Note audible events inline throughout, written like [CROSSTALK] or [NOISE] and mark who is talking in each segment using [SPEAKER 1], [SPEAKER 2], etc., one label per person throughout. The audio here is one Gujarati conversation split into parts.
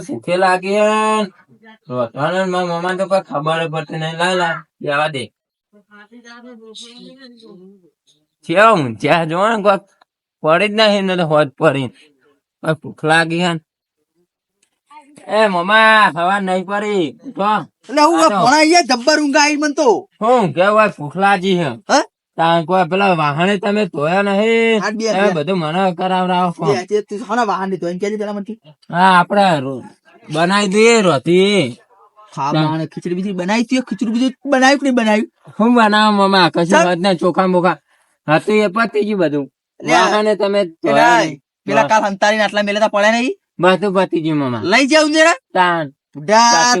[SPEAKER 1] ભૂખે લાગી હે મારા મમ્મા તો કોઈ ખબર પડતી નહીં લાય લા જવા દે ચેવા ઊંચ્યા જોવા કોક પડી જ નહીં તો હોત પડી કોઈ ભૂખ લાગી હે એ મમ્મા હવા નહીં પડી. ઉઠો.
[SPEAKER 2] એટલે હું ભણાઈ જબ્બર ઊંઘ આવી મન તો.
[SPEAKER 1] હું કે ભૂખ લાગી હે? કોઈ પેલા વાહણે તમે ધોયા નહીં. બધું મને કરાવડાવો
[SPEAKER 2] તે- વાહન લીધો એમ પેલા મને.
[SPEAKER 1] હા આપડે બનાવી દઈએ.
[SPEAKER 2] માણે ખીચડી બીજી બનાવી તી ખીચડી બીજી બનાવ્યું કે નહીં બનાવ્યું?
[SPEAKER 1] હું બનાવ મમ્મા કશું વાત ને ચોખા મોખા. હતું એ પતી ગયું બધું. વાહણે તમે
[SPEAKER 2] પેલા કાલ હંતારીને આટલા મેલે તા પડ્યા નહીં?
[SPEAKER 1] બધું પતી ગયું મમ્મા
[SPEAKER 2] લઈ જાવ ને
[SPEAKER 1] તાન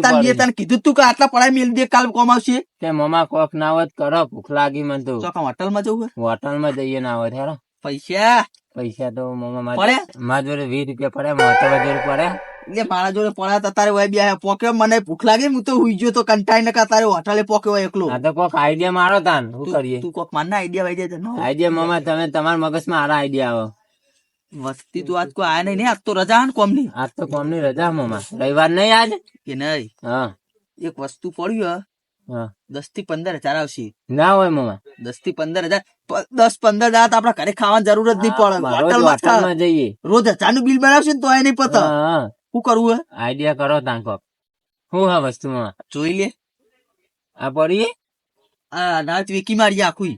[SPEAKER 2] તાન. મેં કીધું તું કે આટલા પડાય મેલ દે કાલ કોમ આવશે?
[SPEAKER 1] તે મમ્મા કોક ના હોત કરો ભૂખ લાગી મને તો.
[SPEAKER 2] ચોકા હોટલમાં જવું હે?
[SPEAKER 1] હોટલમાં જઈએ ના હોત હેરો.
[SPEAKER 2] પૈસા?
[SPEAKER 1] પૈસા તો મમ્મા મારા મારા જોડે વીસ રૂપિયા પડે મોટા જોડે પડે
[SPEAKER 2] એટલે મારા જોડે પડ્યા તા તારે વય બે પોકે મને ભૂખ લાગે હું તો હુઈ ગયો તો કંટાઈ નકા તારે હોટલે પોકે હોય એકલો.
[SPEAKER 1] આ તો કોક આઈડિયા મારો તાન શું કરીએ.
[SPEAKER 2] તું કોક મારના આઈડિયા વાઈ દે
[SPEAKER 1] આઈડિયા મમ્મા તમે તમારા મગજમાં આરા આઈડિયા આવો.
[SPEAKER 2] વસ્તી તું આજ કોઈ આયા નહીં ને આજ તો રજા ને કોમની.
[SPEAKER 1] આજ તો કોમની રજા મામા. રવિવાર નહીં આજ?
[SPEAKER 2] કે નહીં?
[SPEAKER 1] હા.
[SPEAKER 2] એક વસ્તુ પડ્યું હા. દસથી પંદર હજાર આવશે.
[SPEAKER 1] ના હોય
[SPEAKER 2] મામા. દસથી પંદર હજાર દસ પંદર હજાર તો આપડા ઘરે ખાવાની જરૂર જ નહીં પડે.
[SPEAKER 1] રોજ જઈએ.
[SPEAKER 2] હજારનું બિલ બનાવશે ને તો એ નહીં પતા. શું કરવું હે?
[SPEAKER 1] આઈડિયા કરો તાન કોક. શું હા વસ્તુ મામા?
[SPEAKER 2] જોઈ લે.
[SPEAKER 1] આ પડી
[SPEAKER 2] આ નાચ વેકી મારી આખું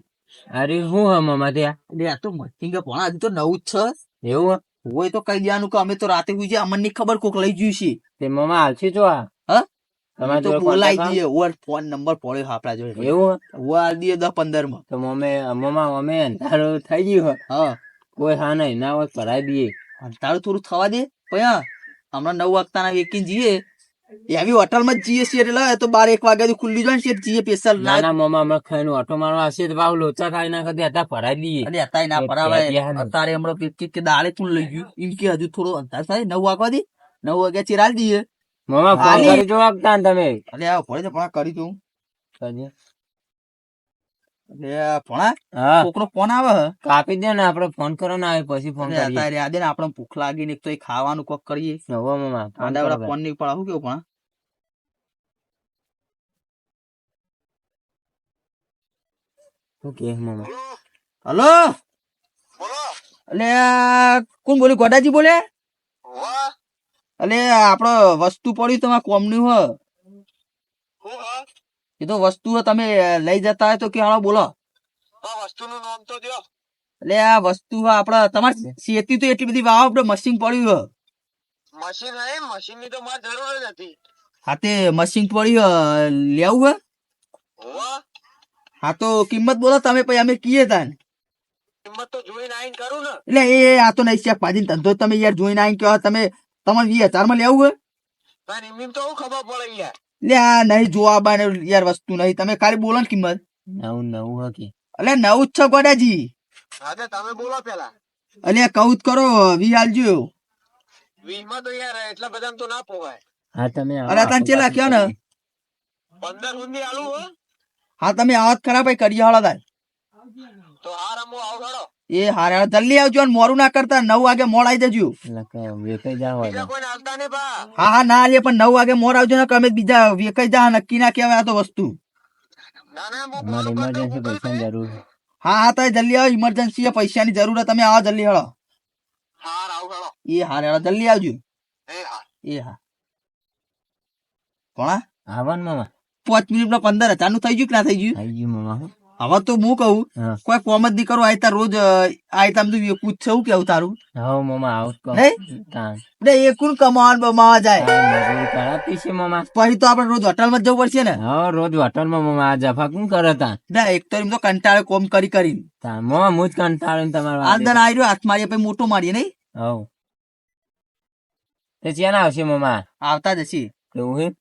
[SPEAKER 1] અરે શું હા મામા ત્યાં?
[SPEAKER 2] આ તો મસ્તિંગ પણ હજુ તો નવું જ છે.
[SPEAKER 1] એવું
[SPEAKER 2] હોય? તો કઈ દેવાનું કે અમે તો રાતે જાય અમને ખબર કોક લઈ ગયું છે.
[SPEAKER 1] તે મમ્મા હાલશી જો આ.
[SPEAKER 2] હા?
[SPEAKER 1] તમારા
[SPEAKER 2] તો બોલાઈ દઈએ ઓર ફોન નંબર પડ્યો આપડા જોડે.
[SPEAKER 1] એવું હે?
[SPEAKER 2] ઓર દઈએ દસ પંદરમાં.
[SPEAKER 1] તો મમે મમા અમે અંધારો થઈ ગયું હા. કોઈ હા નહીં ના હોય ભરાઈ દઈએ.
[SPEAKER 2] અને થોડું થવા દે. પયા હમણાં નવ વાગતાના વેકીને જઈએ. એવી હોટલમાં જ જઈએ છીએ એટલે તો બાર એક વાગ્યા ખુલ્લી જોઈ છે જઈએ સ્પેશિયલ
[SPEAKER 1] ના ના મમ્મા અમે ખાઈને ઓટો મારવા હશે તો ભાવ લોચા થાય ના કદી હતા ભરાઈ દઈએ.
[SPEAKER 2] અને અત્યારે ના
[SPEAKER 1] ને.
[SPEAKER 2] અત્યારે હમણાં કે- કે- દાળે તું લઈ ગયું. એમ કે હજુ થોડો અંધાર થાય. નવ વાગવા દે નવ વાગ્યા ચિરાલ દઈએ
[SPEAKER 1] મમ્મા ફોન. કરી જો આપતા તમે.
[SPEAKER 2] અરે આ ભણે તો પણ કરી આ ભણા
[SPEAKER 1] હા.
[SPEAKER 2] કોકનો ફોન આવે
[SPEAKER 1] કાપી દે ને આપડે ફોન કરો ને આવે પછી ફોન કરીએ.
[SPEAKER 2] અત્યારે ને આપણે ભૂખ લાગી ને તો એ ખાવાનું કોક કરીએ.
[SPEAKER 1] હવે મમ્મા ફોન
[SPEAKER 2] આડા
[SPEAKER 1] કરો
[SPEAKER 2] વાળા ફોન નહીં પડા કેવું ભણા?
[SPEAKER 1] શું કે મમ્મા
[SPEAKER 2] હલો? અલે કોણ બોલ્યું? ગોડાજી બોલે? અલે આપડે વસ્તુ પડી તમારે કોમની હો? એ તો વસ્તુઓ તમે લઈ જતા હોય તો કે હાલો બોલો. એટલે આ વસ્તુ આપડે તમારે શેતી તો એટલી બધી વાવ આપડે મશીન પડ્યું હે
[SPEAKER 3] મશીન હે મશીનની તો મારે જરૂર જ હતી.
[SPEAKER 2] હા તે મશીન પડ્યું લેવું હે હા તો કિંમત બોલો તમે પછી અમે કીએ તાન.
[SPEAKER 3] કિંમત તો જોઈને આઈને કરું ને.
[SPEAKER 2] એટલે એ આ તો નહીં શેખ પાજી ધંધો તમે યાર જોઈને આવીને કહો તમે તમારે વીસ હજારમાં લેવું હે
[SPEAKER 3] તાર એમ તો ખબર પડે યાર.
[SPEAKER 2] એટલે આ નહીં જોવા બાને યાર વસ્તુ નહીં. તમે ખાલી બોલો ને કિંમત.
[SPEAKER 1] નવું નવું હકી
[SPEAKER 2] અલે નવું જ છો ગોડાજી.
[SPEAKER 3] હા તમે બોલો પેલા.
[SPEAKER 2] અલે કહું કરો વી
[SPEAKER 3] આલજો વીસમાં તો યાર એટલા બધા તો ના પોવાય.
[SPEAKER 1] હા તમે
[SPEAKER 2] અરે તને ચેલા કયો ને.
[SPEAKER 3] પંદર સુધી આલું હા.
[SPEAKER 2] તમે આવત ખરાબ ખરા ભાઈ કરીએ હળો તાર
[SPEAKER 3] તો હાર અમો આવડો
[SPEAKER 2] એ હારે હારે જલ્દી આવજો ને મોરું ના કરતા નવ વાગે મોડ આવી જજો.
[SPEAKER 1] વેકાઈ હોય
[SPEAKER 3] બા.
[SPEAKER 2] હા હા ના લે પણ નવ વાગે મોડ આવજો ને કે બીજા વેકાઈ જા નક્કી ના કહેવાય આ તો વસ્તુ.
[SPEAKER 3] ના ના હું
[SPEAKER 1] ઇમરજન્સી જરૂર
[SPEAKER 2] હા હા તો જલ્દી આવો ઇમરજન્સી પૈસાની જરૂર હે તમે આવો જલ્દી હળો. એ હારે હળો જલ્દી આવજો.
[SPEAKER 3] એ હા
[SPEAKER 2] એ હા. કોણા
[SPEAKER 1] આવો મામા.
[SPEAKER 2] પાંચ મિનિટમાં પંદર હજારનું થઈ ગયું કે ના થઈ ગયું?
[SPEAKER 1] થઈ ગયું મામા.
[SPEAKER 2] હવે તો હું કહું કોઈ કોમ જ નહીં કરો આયતા રોજ આયતા બધું પૂછ હું કેવું તારું?
[SPEAKER 1] હા મામા આવું.
[SPEAKER 2] એટલે એ કોણ કમાવાન બમાવા જાય?
[SPEAKER 1] મામા
[SPEAKER 2] પછી તો આપણે રોજ હોટલમાં જવું પડશે ને?
[SPEAKER 1] હા રોજ હોટલમાં મામા આ જફા કોણ કરે તા
[SPEAKER 2] ના એક તો એમ તો કંટાળે કોમ કરી કરી.
[SPEAKER 1] મમા હું જ કંટાળે તમારો આ
[SPEAKER 2] આલદન આવી રહ્યો હાથ મારીએ પછી મોટો મારીએ નહીં?
[SPEAKER 1] હા તે ક્યાં આવશે મામા
[SPEAKER 2] આવતા જ હશે.
[SPEAKER 1] એવું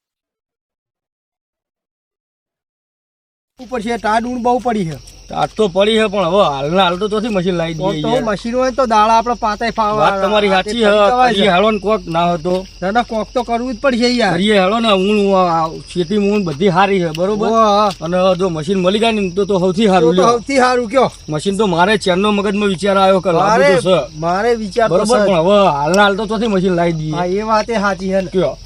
[SPEAKER 4] ઉપર છે ટાટ ઊંડ બહુ પડી છે. ટાટ તો પડી છે પણ હવે હાલના હાલ તો ચોથી મશીન લાવી દઈએ
[SPEAKER 5] તો મશીન હોય તો દાડા આપણે પાતાય ફાવા
[SPEAKER 4] વાત તમારી સાચી છે હાલો ને કોક ના હતો
[SPEAKER 5] ના ના કોક તો કરવું જ પડશે યાર.
[SPEAKER 4] કરીએ હાલો ને ઊંડ ખેતી ઊંડ બધી સારી છે બરોબર? અને જો મશીન મળી જાય ને તો તો સૌથી સારું લ્યો.
[SPEAKER 5] સૌથી સારું કયો.
[SPEAKER 4] મશીન તો મારે ચેનનો મગજમાં વિચાર આવ્યો કે
[SPEAKER 5] મારે
[SPEAKER 4] તો છે.
[SPEAKER 5] મારે વિચાર
[SPEAKER 4] બરોબર પણ હવે હાલના હાલ તો ચોથી મશીન લાવી દઈએ.
[SPEAKER 5] એ વાતે સાચી છે
[SPEAKER 4] કયો?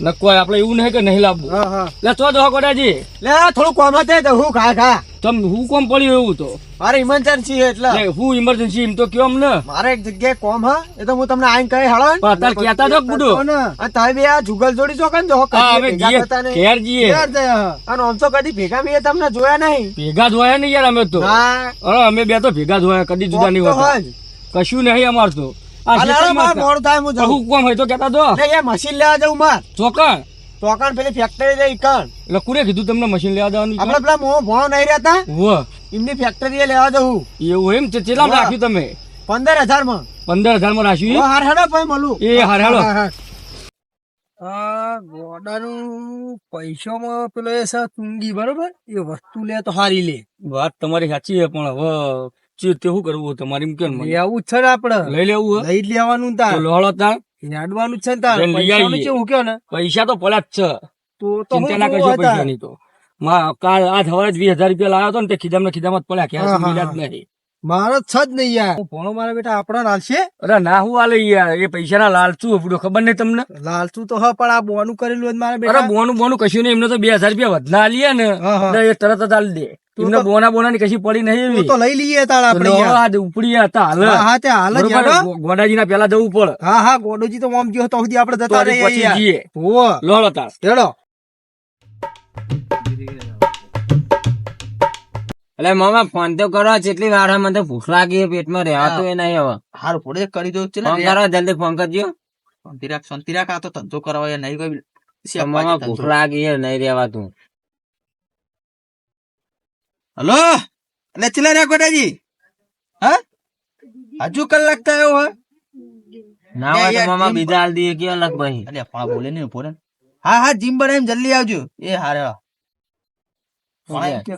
[SPEAKER 4] નકવાય આપણે એવું નહીં કે નહીં લાવવું.
[SPEAKER 5] હા હા.
[SPEAKER 4] લે તો જો ગોડાજી.
[SPEAKER 5] લે આ થોડું કોમ હતું તો હું ખા ખા.
[SPEAKER 4] તમ હું કોમ પડ્યું એવું તો?
[SPEAKER 5] મારે ઇમરજન્સી એટલે.
[SPEAKER 4] હું ઇમરજન્સી એમ તો કયો અમને
[SPEAKER 5] મારે એક જગ્યાએ કોમ હા એ તો હું તમને આઈને કહી હળો
[SPEAKER 4] અત્યારે કહેતા તો બુડો.
[SPEAKER 5] અને તમે બે આ જુગલ જોડી છો કે જો
[SPEAKER 4] હવે. ઘેર
[SPEAKER 5] જઈએ, અને આમ તો કદી ભેગા મેં તમને જોયા નહીં.
[SPEAKER 4] ભેગા જોયા નહીં યાર અમે તો.
[SPEAKER 5] હા
[SPEAKER 4] અરે અમે બે તો ભેગા જોયા કદી જુદા નહીં હોતા. કશું નહીં અમાર તો.
[SPEAKER 5] મોડું થાય હું
[SPEAKER 4] પણ કોમ હોય તો કેતા તો
[SPEAKER 5] એ મશીન લેવા જવું માર.
[SPEAKER 4] ચોકણ.
[SPEAKER 5] તોકાણ પેલી ફેક્ટરી જઈ કણ
[SPEAKER 4] એટલે કોને કીધું તમને મશીન લેવા જવાનું
[SPEAKER 5] આપડે પેલા મોં ભણો નહીં રહેતા?
[SPEAKER 4] વાહ
[SPEAKER 5] એમની ફેક્ટરી લેવા જવું
[SPEAKER 4] એવું એમ ચેલા રાખ્યું તમે?
[SPEAKER 5] પંદર હજારમાં
[SPEAKER 4] પંદર હજારમાં રાખ્યું
[SPEAKER 5] હાર હેડો ભાઈ મળું.
[SPEAKER 4] એ હાર હેડો.
[SPEAKER 5] ગોડાનું પૈસામાં પેલો એ તુંગી બરોબર? એ વસ્તુ લે તો હારી લે.
[SPEAKER 4] વાત તમારી સાચી છે પણ હવે ચી તે શું કરવું તમારી કેમ
[SPEAKER 5] લેવું જ છે ને આપડે.
[SPEAKER 4] લઈ લેવું
[SPEAKER 5] લઈ લેવાનું તાર.
[SPEAKER 4] લોળો તાર.
[SPEAKER 5] હેડવાનું છે ને તાર.
[SPEAKER 4] લઈ.
[SPEAKER 5] કેવું કયો ને?
[SPEAKER 4] પૈસા તો પડ્યા જ છે.
[SPEAKER 5] તો
[SPEAKER 4] ચિંતા ના
[SPEAKER 5] કરજો.
[SPEAKER 4] પૈસાની તો. માં કાલ આ સવારે વીસ હજાર રૂપિયા લાવ્યો હતો ને તે ખીજામાં ને ખીજામાં જ પડ્યા. ક્યાં
[SPEAKER 5] હા,
[SPEAKER 4] મળ્યા જ નહીં.
[SPEAKER 5] મારો જ જ નહીં યાર. ભણો મારા બેટા આપણા લાલશે
[SPEAKER 4] અરે ના હું આલે યાર. એ પૈસા ના લાલચું આપડું ખબર નહીં તમને?
[SPEAKER 5] લાલચું તો હા પણ આ બોનું કરેલું મારા
[SPEAKER 4] અરે
[SPEAKER 5] બેટા.
[SPEAKER 4] બોનું બોનું કશું નહીં. એમને તો બે હજાર રૂપિયા વધના આલીએ ને.
[SPEAKER 5] હા, હા.
[SPEAKER 4] એ તરત જ આલી દે. એમને બોના બોના ની કશી પડી નહીં એવી.
[SPEAKER 5] તો લઈ લઈએ તાર આપણે
[SPEAKER 4] આજ ઉપડી હતા હાલ.
[SPEAKER 5] હા હા તે હાલ
[SPEAKER 4] ગોડાજી ના પેલા જવું પડે.
[SPEAKER 5] હા હા ગોડોજી તો આમ ગયો તો સુધી આપણે જતા રહીએ
[SPEAKER 4] પછી જઈએ.
[SPEAKER 5] હોવે.
[SPEAKER 4] લોહળો તાર.
[SPEAKER 5] હેડો.
[SPEAKER 1] એટલે મામા ફોન તો કરો કેટલી વાર મને તો ભૂખ લાગી પેટમાં રહેવાતું એ નહીં હવે.
[SPEAKER 2] હારું પડે કરી દઉં છે
[SPEAKER 1] ફોન કરો જલ્દી ફોન કરજો.
[SPEAKER 2] શાંતિ રાખ શાંતિ રાખ આ તો ધંધો કરવા નહીં કોઈ
[SPEAKER 1] મામા ભૂખ. લાગી નહીં રહેવાતું
[SPEAKER 2] હલો? એટલે ચલા રહ્યા ગોડાજી હા? હજુ કલાક થયો હે.
[SPEAKER 1] ના હોય તો મામા બીજા હાલ દઈએ કે અલગ ભાઈ?
[SPEAKER 2] અરે પા બોલે ને ઊભો હા હા જીમ બનાવીને જલ્દી આવજો. એ હારે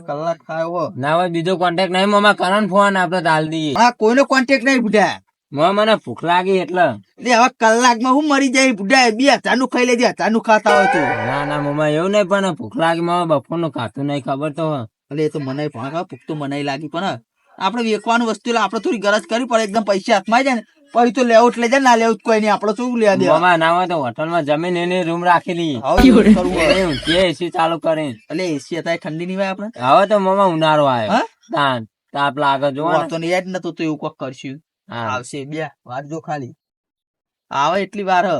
[SPEAKER 2] કલાક થયો
[SPEAKER 1] ના હોય બીજો કોન્ટેક્ટ નહીં મામા કરો ફોન આપડે હાલ દઈએ.
[SPEAKER 2] હા કોઈનો કોન્ટેક્ટ નહીં બુઢા
[SPEAKER 1] મને ભૂખ લાગી એટલે.
[SPEAKER 2] એટલે હવે કલાકમાં હું મરી જાય બુઢા બે હજારનું ખાઈ લેજે હજારનું ખાતા હોય તો.
[SPEAKER 1] ના ના મામા એવું નહીં પણ ભૂખ લાગી મામા બપોરનું ખાતું નહીં ખબર તો.
[SPEAKER 2] એટલે એ તો મને પણ ખબર, ભૂખ તો મને લાગી પણ આપણે વેચવાનું વસ્તુ એટલે આપણે થોડી ગરજ કરવી પડે એકદમ પૈસા હાથમાં જાય ને પછી તો લેવું એટલે જાય ના લેવું કોઈ નહીં આપણે શું લેવા દેવા?
[SPEAKER 1] મામા ના હોય તો હોટલમાં જમીન એની રૂમ રાખેલી કે એસી ચાલુ કરી
[SPEAKER 2] એટલે એસી હતા ઠંડી ની હોય આપણે?
[SPEAKER 1] હવે તો મામા ઉનાળો આવ્યો? તાન તાપ લાગે જો
[SPEAKER 2] તો ને. યાદ નતું તો એવું કોક કરશું. આવશે બે વાત જો ખાલી. આવે એટલી વાર હ.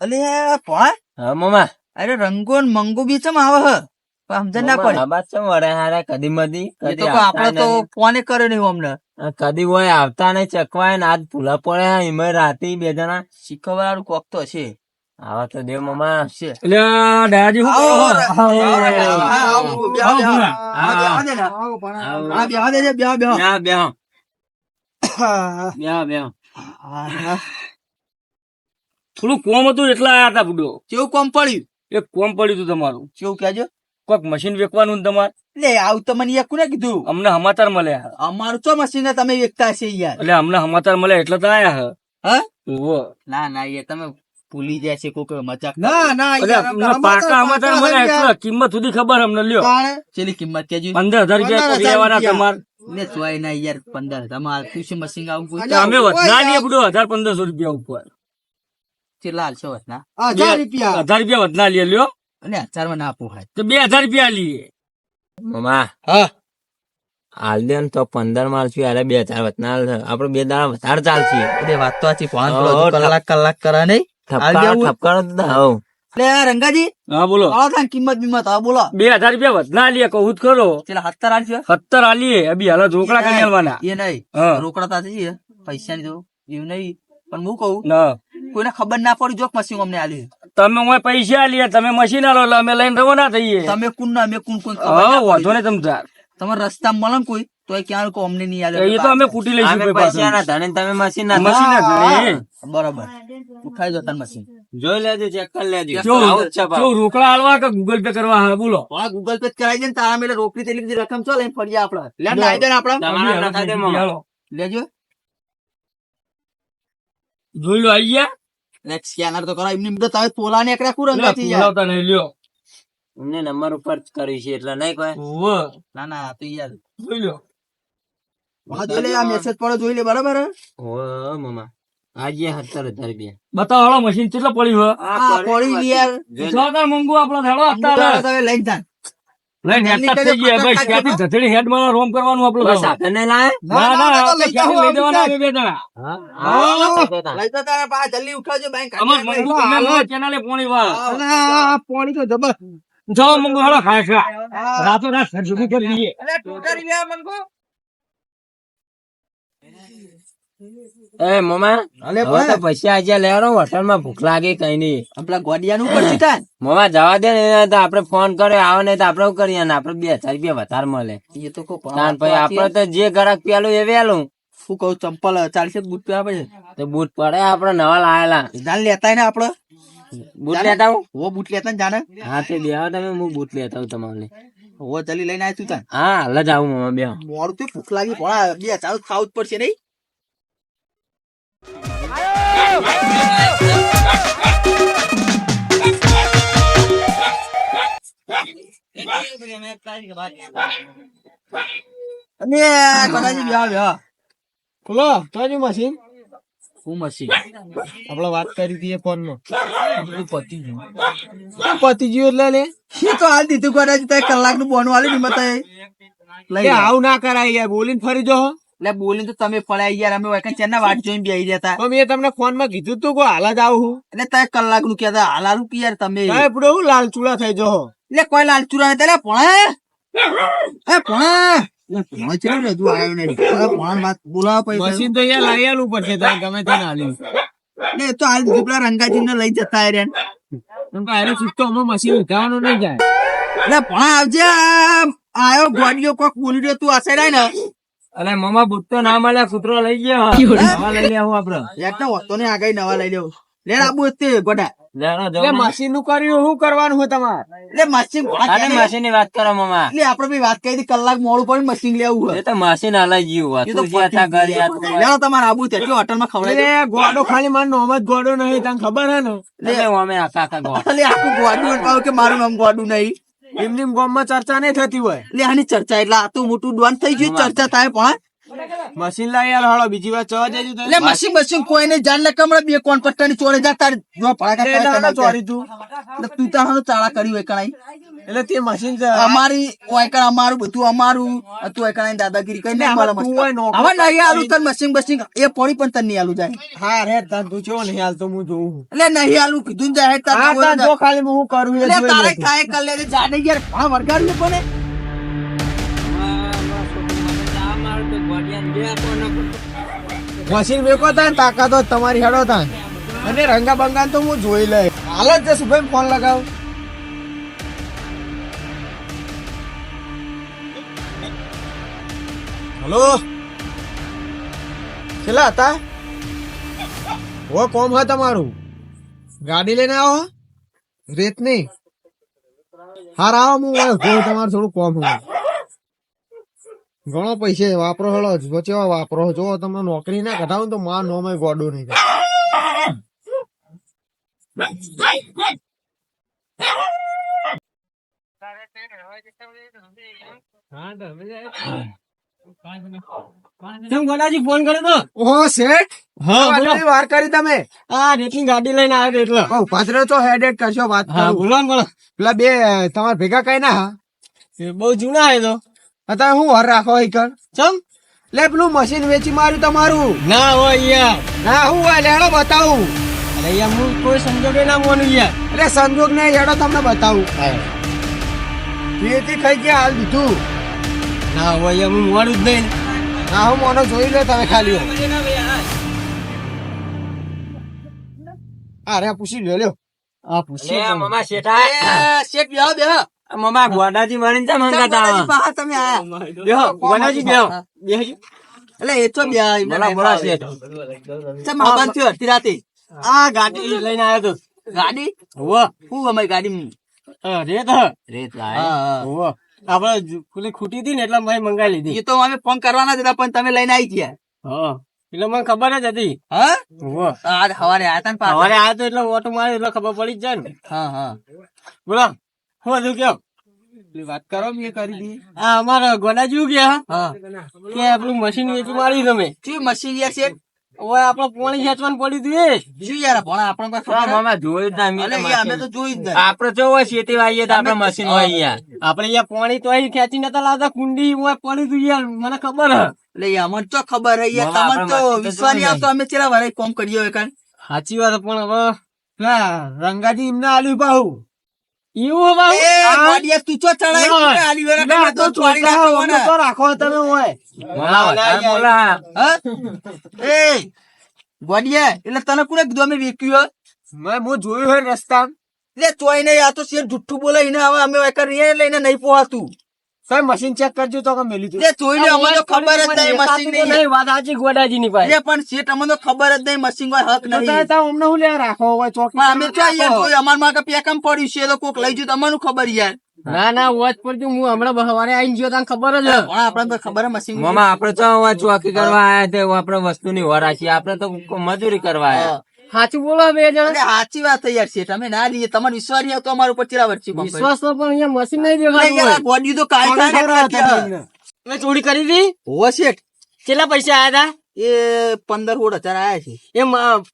[SPEAKER 2] અલે પણ
[SPEAKER 1] હા મામા
[SPEAKER 2] અરે રંગો મંગુ મંગો બી ચમ આવે હ પણ સમજણ ના પડે
[SPEAKER 1] આબાદ ચમ વડે હારે કદી મદી કદી
[SPEAKER 2] આપડે તો ફોને કર્યો નહીં અમને
[SPEAKER 1] કદી હોય આવતા નહીં ચકવાય ને આજ ભૂલા પડે એમાં રાતે બે જણા
[SPEAKER 2] શીખવવાનું કોક તો છે
[SPEAKER 1] આવા તો દેવ મામા
[SPEAKER 2] છે
[SPEAKER 4] કરો છો?
[SPEAKER 1] બેહો બેહો બેહો બેહો
[SPEAKER 4] થોડું કોમ હતું એટલા આયા હતા બુડો.
[SPEAKER 2] કેવું કોમ પડ્યું?
[SPEAKER 4] એક કોમ પડ્યું હતું તમારું.
[SPEAKER 2] કેવું કહેજો.
[SPEAKER 4] કોઈક મશીન વેચવાનું ને તમારે?
[SPEAKER 2] એટલે આવું તો મને એકું કોને કીધું?
[SPEAKER 4] અમને સમાચાર મળ્યા
[SPEAKER 2] અમારું તો મશીન તમે વેચતા છે યાર?
[SPEAKER 4] એટલે અમને સમાચાર મળ્યા એટલે તો આયા હે.
[SPEAKER 2] હા? ના ના એ તમે ભૂલી જાય છે કોક મજાક
[SPEAKER 5] ના ના
[SPEAKER 4] પાકા
[SPEAKER 5] પાકા
[SPEAKER 4] મળ્યા એટલે કિંમત સુધી ખબર અમને લ્યો.
[SPEAKER 2] ચેલી કિંમત કેજો
[SPEAKER 4] પંદર હજાર રૂપિયા કરી લેવાના. તમારે.
[SPEAKER 2] ને ચોય ના યાર પંદર તમારે મશીન આવું
[SPEAKER 4] અમે વધના લઈએ બુડો હજાર પંદરસો રૂપિયા ઉપર.
[SPEAKER 2] ચેલા હાલશો ના
[SPEAKER 5] હજાર રૂપિયા.
[SPEAKER 4] હજાર રૂપિયા વધના લઈએ લ્યો.
[SPEAKER 2] અને હજારમાં ના પોહાય
[SPEAKER 4] તો બે હજાર રૂપિયા લઈએ
[SPEAKER 1] મમા
[SPEAKER 2] હા.
[SPEAKER 1] હાલ દે તો પંદર માલ છું યારે બે હજાર વતના આપડે બે દાડા વધારે ચાલશે
[SPEAKER 2] અરે વાત તો આથી પાંચ કલાક કલાક કરા નહીં.
[SPEAKER 1] ઠપકારો
[SPEAKER 2] રંગાજી
[SPEAKER 4] હા બોલો.
[SPEAKER 2] કિંમત બિંમત હા બોલો.
[SPEAKER 4] બે હજાર રૂપિયા વધના લઈએ કહું જ ખરો.
[SPEAKER 2] ચેલા સત્તર આલશો
[SPEAKER 4] સત્તર આલીએ અભી હાલ રોકડા કરી આલવાના
[SPEAKER 2] એ નહીં. રોકડા તાથી પૈસા ની તો એવું નહીં. પણ હું કહું
[SPEAKER 4] ના.
[SPEAKER 2] કોઈને ખબર ના પડી જોક મશીન અમને આલી
[SPEAKER 4] તમે હું પૈસા આલીએ તમે મશીન આલો એટલે અમે લઈને રવાના થઈએ.
[SPEAKER 2] તમે કુન ના અમે કુન કોઈ ખબર
[SPEAKER 4] હા
[SPEAKER 2] ના
[SPEAKER 4] વાંધો
[SPEAKER 2] ને
[SPEAKER 4] નહીં તમ
[SPEAKER 2] તમારે રસ્તા મળે કોઈ તો એ ક્યાં લોકો અમને નહીં આલે.
[SPEAKER 4] એ તો અમે કૂટી લઈશું ભાઈ
[SPEAKER 1] પૈસા ના ધણે તમે મશીન ના
[SPEAKER 4] મશીન
[SPEAKER 1] ધણે.
[SPEAKER 2] બરાબર. ઉઠાઈ જતા મશીન.
[SPEAKER 1] જોઈ લેજો ચેક કરી લેજો.
[SPEAKER 4] જો રોકડા હાલવા કે ગૂગલ પે કરવા? હા બોલો.
[SPEAKER 2] હા ગૂગલ પે કરાઈ દે ને તારા મેલે રોકડી તેલી બધી રકમ ચો લઈને ફરી આપણે. લે ને આઈ દે
[SPEAKER 1] દે
[SPEAKER 2] લેજો.
[SPEAKER 4] જોઈ લો આઈ ગયા?
[SPEAKER 2] લે સ્કેનર તો કરાવ એમની તમે પોલા ને એકડા કુરંગ
[SPEAKER 4] લ્યો.
[SPEAKER 1] અમને નંબર ઉપર જ કર્યું છે એટલે નહીં કોઈ?
[SPEAKER 2] ના ના આ તો યાર
[SPEAKER 4] જોઈ લો
[SPEAKER 2] જોઈ આ મેસેજ પડો જોઈ લે બરાબર?
[SPEAKER 1] ઓ મામા આજે સત્તર હજાર રૂપિયા.
[SPEAKER 4] બતાવો હાલો મશીન કેટલા પડ્યું હોય?
[SPEAKER 2] પડી યાર.
[SPEAKER 1] જોઈ લે.
[SPEAKER 4] મંગુ આપણો હેડો અત્યારે
[SPEAKER 2] તમે લઈને
[SPEAKER 4] થઈ ગયા. ભાઈ હેડમાં રોમ કરવાનું આપણું ના ના
[SPEAKER 2] લઈ
[SPEAKER 4] લઈ દેવાના બે
[SPEAKER 1] હા?
[SPEAKER 2] લઈ તો તારા પા જલ્દી ઉઠાવજો બેંક
[SPEAKER 4] અમાર મંગુ તમે લો ચેનલે પોણી વા.
[SPEAKER 2] પાણી તો જબર.
[SPEAKER 4] જો મંગુ હાલો ખાય છે. રાતો રાત સરસું કરી દઈએ.
[SPEAKER 2] ટોટારી મનકો
[SPEAKER 1] એ મોમા
[SPEAKER 2] અલે
[SPEAKER 1] તો પૈસા આજે લેવાનો હોટલમાં ભૂખ લાગે કઈ નહીં.
[SPEAKER 2] ગોડિયા નું પડશે તાન
[SPEAKER 1] મોમા જવા દે ને તો આપડે ફોન કર્યો આવે ને તો આપડે કરીએ? ને આપડે બે હજાર રૂપિયા વધારે મળે.
[SPEAKER 2] એ તો કો
[SPEAKER 1] પછી આપડે તો જે ગ્રાહક પેલું એ વેલું.
[SPEAKER 2] શું કહું ચંપલ ચાલશે બૂટ પહેરવા પડે
[SPEAKER 1] તો બૂટ પડે આપડે નવા લાયેલા.
[SPEAKER 2] જાણ લેતા ને આપડે
[SPEAKER 1] બૂટ લેતા હું?
[SPEAKER 2] વો બૂટ લેતા ને જાને
[SPEAKER 1] હા તે બે તમે હું બૂટ લેતા હું તમારે
[SPEAKER 2] હો ચાલી લઈને આવ્યું તા
[SPEAKER 1] હા હાલ જ આવું મામા બે
[SPEAKER 2] મોડું તો ભૂખ લાગી પોળા બે ચાલ ખાવું જ પડશે નહીં. અને કદાચ બ્યાહ બ્યાહ
[SPEAKER 5] ખુલો તારી મશીન?
[SPEAKER 2] હું મસી
[SPEAKER 5] આપણે વાત કરી હતી ફોનમાં
[SPEAKER 2] પતિ ગયું.
[SPEAKER 5] પતિ ગયું એટલે લે?
[SPEAKER 2] એ તો હાલ દીધું કદાચ તે કલાકનું બોન
[SPEAKER 5] વાળી
[SPEAKER 2] લે.
[SPEAKER 5] આવું ના કરાય યાર બોલીને ફરી જો
[SPEAKER 2] એટલે બોલી તો તમે પડાઈ યાર અમે વખત ચેના વાટ જોઈને બેહી જતા
[SPEAKER 5] તો મેં તમને ફોનમાં કીધું તું કે હાલા જ આવું
[SPEAKER 2] એટલે તય કલાકનું કહેતા હાલા કે યાર તમે.
[SPEAKER 5] પૂરો હું લાલ ચૂડા થઈ જો
[SPEAKER 2] એટલે કોઈ લાલ ચુરા નથી એટલે એ આવ્યો એટલે પણ આવજે આમ. આયો ગોડીઓ કોક બોલી રહ્યો તું આસે ને.
[SPEAKER 1] અરે મામા બુટ્ટો ના મળે કૂતરો લઈ ગયો. [LAUGHS] નવા લઈ લેવું આપડે.
[SPEAKER 2] એટલે હોતો ને આગળ નવા લઈ લેવું. લે આબુ તે ગોડા.
[SPEAKER 5] મશીનનું કર્યું શું કરવાનું હોય તમારે?
[SPEAKER 2] એટલે મશીન
[SPEAKER 1] અરે મશીનની વાત કરો મામા.
[SPEAKER 2] એટલે આપડે બી વાત કરી હતી કલાક મોડું પડે મશીન લેવું હોય.
[SPEAKER 1] એ તો મશીન હલાઈ ગયું
[SPEAKER 2] એ તો
[SPEAKER 1] તો
[SPEAKER 2] તમારે આબુ તેટલું હોટલમાં ખવડાવી
[SPEAKER 5] એટલે ગોડો ખાલી માર નામ જ ગોડો નહીં તને ખબર હે ને?
[SPEAKER 1] અમે આખા આખા.
[SPEAKER 2] એટલે આખું ગોડું કહું કે મારું નામ ગોડું નહીં.
[SPEAKER 5] એમની ગામમાં ચર્ચા નહીં થતી હોય.
[SPEAKER 2] એટલે આની ચર્ચા એટલે આ તો મોટું ડોન થઈ ગયું ચર્ચા થાય પણ
[SPEAKER 5] મશીન લાવી આલો હાલો બીજી વાર ચવા જજો.
[SPEAKER 2] એટલે મશીન મશીન કોઈને જાણ લે કમળે બે કોણ પટ્ટાની ચોરે જા તાર જો ભડાકા
[SPEAKER 5] એટલે
[SPEAKER 2] કરે
[SPEAKER 5] ચોરી તું.
[SPEAKER 2] એટલે તું તાર હારું ચાળા કરી હોય કણાઈ.
[SPEAKER 5] એટલે તે મશીન છે.
[SPEAKER 2] અમારી ઓયકણ અમારું બધું અમારું. તું ઓયકણ દાદાગીરી કઈ નહીં મળે હવે નહીં આલું તને મશીન મશીન એ પડી પણ તને નહીં આલું જાય.
[SPEAKER 5] હા રે તાર તું છો નહીં હાલ તો હું જોઉં
[SPEAKER 2] એટલે નહીં આલું કીધું ને જાય તાર ને.
[SPEAKER 5] જો ખાલી હું કરું
[SPEAKER 2] એટલે તારે
[SPEAKER 5] કાય
[SPEAKER 2] કાંઈ કર લે જાને યાર હા વરગાડ્યું કોને?
[SPEAKER 5] મશીન મેકો તા તાકાતો તમારી હેડો તા અને રંગા બંગા તો હું જોઈ લે હાલ જ જશું ભાઈ ફોન લગાવ. હલો? છેલ્લા હતા? હો, કોમ હા તમારું? ગાડી લઈને આવો રેત નહીં. હાર આવો, હું તમારું થોડું કોમ હોય ઘણો પૈસે વાપરો હેડો વચેવા વાપરો? જો તમે નોકરી ના કઢાવો તો માં નોમે ગોડો નહીં થાય.
[SPEAKER 4] ગોડાજી ફોન કર્યો તો?
[SPEAKER 5] ઓહો શેઠ?
[SPEAKER 4] હા બોલો.
[SPEAKER 5] વાર કરી તમે.
[SPEAKER 4] આ રેટની ગાડી લઈને આવ્યો એટલે.
[SPEAKER 5] બહુ પાછળ તો હેડ હેડ કરશો વાત
[SPEAKER 4] હા બોલો બોલો.
[SPEAKER 5] પેલા બે તમારા ભેગા કઈ ના હા?
[SPEAKER 4] બહુ જૂના હે તો.
[SPEAKER 5] અત્યારે હું વર રાખો એક
[SPEAKER 4] ચમ?
[SPEAKER 5] લે પેલું મશીન વેચી માર્યું તમારું.
[SPEAKER 4] ના હોય યાર.
[SPEAKER 5] ના હું હોય લેડો બતાવું.
[SPEAKER 4] અરે યાર હું કોઈ સંજોગે ના મોનું યાર.
[SPEAKER 5] એટલે સંજોગ ને હેડો તમને બતાવું. વેચી ખાઈ ગયા હાલ દીધું
[SPEAKER 4] ના હોય યાર હું મોડું જ નહીં.
[SPEAKER 5] ના હું મોનો જોઈ લે તમે ખાલી હો. અરે પૂછી લ્યો લ્યો.
[SPEAKER 4] આ પૂછી
[SPEAKER 1] મામા શેઠા.
[SPEAKER 2] શેઠ બેહો બેહો.
[SPEAKER 1] મામા ગોડાજી મારીને ચા મંગાતા આવા?
[SPEAKER 2] તમે આયા
[SPEAKER 4] બેહો ગોડાજી બેહો. બેહજો.
[SPEAKER 2] એટલે એ તો બે
[SPEAKER 1] બોલા બોલા શેઠ
[SPEAKER 2] ચમ આબાન થયો અડધી રાતે.
[SPEAKER 4] આ ગાડી લઈને આયો તો.
[SPEAKER 2] ગાડી?
[SPEAKER 6] હોવે.
[SPEAKER 2] શું અમારી ગાડી
[SPEAKER 6] રેત
[SPEAKER 1] રેત લાય
[SPEAKER 2] હા.
[SPEAKER 6] હોવે. આપડે જ- પેલી ખૂટી હતી ને એટલે મેં મંગાવી લીધી.
[SPEAKER 2] એ તો અમે ફોન કરવાના જ હતા પણ તમે લઈને આવી ગયા.
[SPEAKER 6] હા. એટલે મને ખબર જ હતી.
[SPEAKER 2] હા? આજ સવારે આયા તા ને
[SPEAKER 6] સવારે આ તો એટલે ઓટો માર્યો એટલે ખબર પડી જ જાય ને.
[SPEAKER 2] હા હા.
[SPEAKER 6] બોલો. હું હતું કેમ?
[SPEAKER 5] વાત કરો મેં કરી દી.
[SPEAKER 6] આ અમારા ગોડાજી ગયા
[SPEAKER 2] હા?
[SPEAKER 6] કે આપણું મશીન વેચી મારી તમે?
[SPEAKER 2] શું મશીન ગયા છે
[SPEAKER 6] હવે આપડે પાણી ખેંચવાનું પડ્યું હતું
[SPEAKER 2] શું યાર ભણા આપણને કોઈ
[SPEAKER 1] મામા જોયું જ ના
[SPEAKER 2] અલે
[SPEAKER 1] મેં
[SPEAKER 2] યાર, અમે તો જોઈ જ નહીં
[SPEAKER 1] આપડે જો હોય શેતી વાઈએ તો આપડે મશીન હોય અહીંયા.
[SPEAKER 6] પાણી તો અહીં ખેંચી નતા લાવતા કુંડી હોય પડી હતું યાર મને ખબર હ.
[SPEAKER 2] એટલે અમને તો ખબર હે યાર તમને તો વિશ્વાસ નહીં. આવતો અમે ચેલા વારે કોમ કરીએ હોય કાન
[SPEAKER 6] સાચી વાત પણ હવે
[SPEAKER 5] પેલા રંગાજી એમને આલ્યું પાહુ.
[SPEAKER 6] એવું હવે
[SPEAKER 2] તું ચો ચડાઈ આલી વેરા તો
[SPEAKER 5] તો
[SPEAKER 2] ચોરી
[SPEAKER 5] છોકરાઓ
[SPEAKER 2] નાખો
[SPEAKER 5] અમને
[SPEAKER 2] મને.
[SPEAKER 5] તો રાખો તમે હોય
[SPEAKER 1] બોલા વધારે બોલા
[SPEAKER 2] હા? એ ગોડિયા એટલે તને કોને કીધું અમે વેચ્યું હે?
[SPEAKER 5] મેં હું જોયું હોય રસ્તા
[SPEAKER 2] એટલે ચોઈ નહીં આ તો શેર જુઠ્ઠું બોલે ને હવે અમે વેકર રીએ લઈને નહીં પોહાતું
[SPEAKER 5] કઈ મશીન ચેક કરજો તો કે મેલી તું
[SPEAKER 2] એટલે જોઈ લે અમને તો ખબર જ નહીં મશીનની. નહીં
[SPEAKER 6] વાત આજી ગોડાજી ની પાસે.
[SPEAKER 2] એ પણ સીટ અમને તો ખબર જ નહીં મશીન કોઈ હક નહીં.
[SPEAKER 5] અમને હું લે રાખો હોય ચોકી
[SPEAKER 2] અમે તો યાર અમાર કે પેકમ પડ્યું છે એ તો કોક લઈ ગયું તમને ખબર યાર.
[SPEAKER 6] ના ના વોચ પડજો હું હમણાં સવારે આવીને ગયો તને ખબર જ
[SPEAKER 2] આપડે ખબર હે મશીન
[SPEAKER 1] મામા આપડે તો ચોકી કરવા આયા તે આપડે વસ્તુ ની વર રાખી આપડે તો મજૂરી કરવા આયા.
[SPEAKER 6] સાચું બોલો બે જણા.
[SPEAKER 2] સાચી વાત છે. યાર શેઠ અમે ના લઈએ તમારો વિશ્વાસ નહીં આવતો અમારા ઉપર ચેલા વર્ષી
[SPEAKER 6] વિશ્વાસ તો પણ અહીંયા મશીન નહીં દેખાતું
[SPEAKER 2] ગોડિયું તો કાઈ.
[SPEAKER 6] તમે ચોરી કરી હતી?
[SPEAKER 2] હોવે શેઠ.
[SPEAKER 6] કેટલા પૈસા આયા હતા
[SPEAKER 2] એ પંદર સોળ હજાર આયા છે.
[SPEAKER 6] એ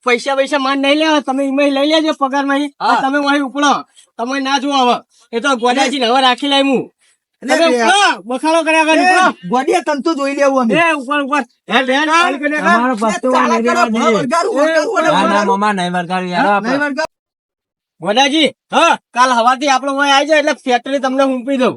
[SPEAKER 6] પૈસા પૈસા માન નહીં લેવા તમે એમાં લઈ લેજો પગારમાં
[SPEAKER 2] હા.
[SPEAKER 6] તમે વહી ઉપડો. તમે ના જોવા હવે. એ તો ગોડાજી ને હવે રાખી લાય હું તમે બખાડો કર્યા કરે
[SPEAKER 2] ગોડિયા જોઈ લેવું અમે.
[SPEAKER 6] ઉપર ઉપર.
[SPEAKER 1] તમારો. મામા નહીં વરગાડ્યું યાર.
[SPEAKER 6] ગોડાજી હા કાલ હવાથી આપડે આવી જાય એટલે ફેક્ટરી તમને હુંપી દઉં.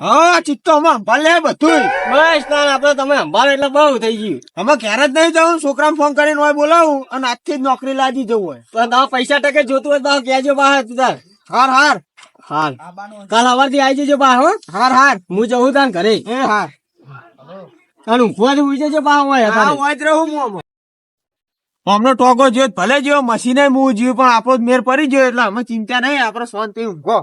[SPEAKER 5] હા ચિત્તો માં ભલે બધું
[SPEAKER 6] બસ ના આપડે તમે સંભાળો એટલે બહુ થઈ ગયું.
[SPEAKER 5] અમે ક્યારે જ નહીં જવું છોકરા ફોન કરીને હોય બોલાવું અને આજથી જ નોકરી લાગી જવું હોય.
[SPEAKER 6] તમે પૈસા ટકે જોતું હોય તો કહેજો બહાર હાર
[SPEAKER 5] હાર. હાર
[SPEAKER 6] હાલ કાલ હવારથી આવી જજો બા હો.
[SPEAKER 5] હાર હાર.
[SPEAKER 6] હું જઉં તાન ઘરે.
[SPEAKER 5] એ હાર.
[SPEAKER 6] અને ઊંઘવાથી ઉઈ જજો બા હોય
[SPEAKER 5] હા હોય જ રહું હું હમણો અમને ટોકો જોયો ભલે જોયો મશીને હું જોયું પણ આપણો જ મેર પડી ગયો એટલે અમે ચિંતા નહીં આપણે શાંતિ ઊંઘો